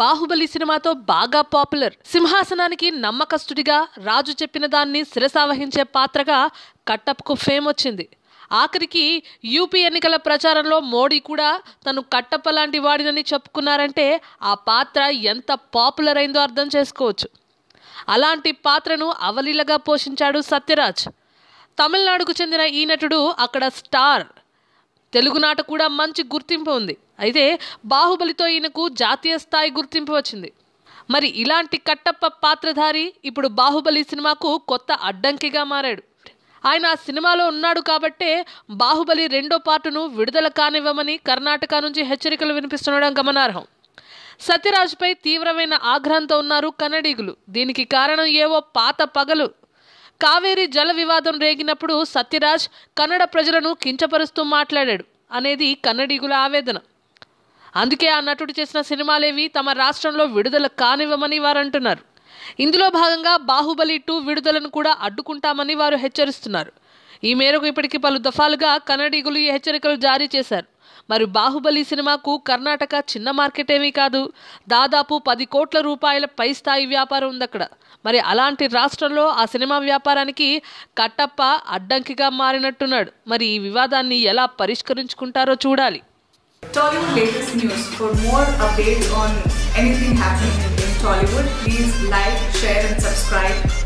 బాహుబలి సినిమాతో బాగా పాపులర్. సింహాసనానికి నమ్మకస్తుడిగా రాజు చెప్పిన దాన్ని శిరసావహించే పాత్రగా కట్టప్కు ఫేమ్ వచ్చింది. ఆఖరికి యూపీ ఎన్నికల ప్రచారంలో మోడీ కూడా తను కట్టప్ప లాంటి వాడినని చెప్పుకున్నారంటే ఆ పాత్ర ఎంత పాపులర్ అయిందో అర్థం చేసుకోవచ్చు. అలాంటి పాత్రను అవలీలగా పోషించాడు సత్యరాజ్. తమిళనాడుకు చెందిన ఈ నటుడు అక్కడ స్టార్. తెలుగునాట కూడా మంచి గుర్తింపు ఉంది. అయితే బాహుబలితో ఈయనకు జాతీయ స్థాయి గుర్తింపు వచ్చింది. మరి ఇలాంటి కట్టప్ప పాత్రధారి ఇప్పుడు బాహుబలి సినిమాకు కొత్త అడ్డంకిగా మారాడు. ఆయన ఆ సినిమాలో ఉన్నాడు కాబట్టే బాహుబలి రెండో పార్టును విడుదల కానివ్వమని కర్ణాటక నుంచి హెచ్చరికలు వినిపిస్తుండడం గమనార్హం. సత్యరాజ్పై తీవ్రమైన ఆగ్రహంతో ఉన్నారు కన్నడీగులు. దీనికి కారణం ఏవో పాత పగలు కావేరీ జల వివాదం రేగినప్పుడు సత్యరాజ్ కన్నడ ప్రజలను కించపరుస్తూ మాట్లాడాడు అనేది కన్నడీగుల ఆవేదన. అందుకే ఆ నటుడు చేసిన సినిమాలేవి తమ రాష్ట్రంలో విడుదల కానివ్వమని వారు అంటున్నారు ఇందులో భాగంగా బాహుబలి టూ విడుదలను కూడా అడ్డుకుంటామని వారు హెచ్చరిస్తున్నారు. ఈ మేరకు ఇప్పటికి పలు దఫాలుగా కన్నడీగులు ఈ హెచ్చరికలు జారీ చేశారు. మరి బాహుబలి సినిమాకు కర్ణాటక చిన్న మార్కెట్ ఏమీ కాదు. దాదాపు పది కోట్ల రూపాయల పై స్థాయి వ్యాపారం ఉంది అక్కడ మరి అలాంటి రాష్ట్రంలో ఆ సినిమా వ్యాపారానికి కట్టప్ప అడ్డంకిగా మారినట్టున్నాడు. మరి ఈ వివాదాన్ని ఎలా పరిష్కరించుకుంటారో చూడాలి. Tollywood latest news. For more updates on anything happening in Tollywood, please like, share, and subscribe.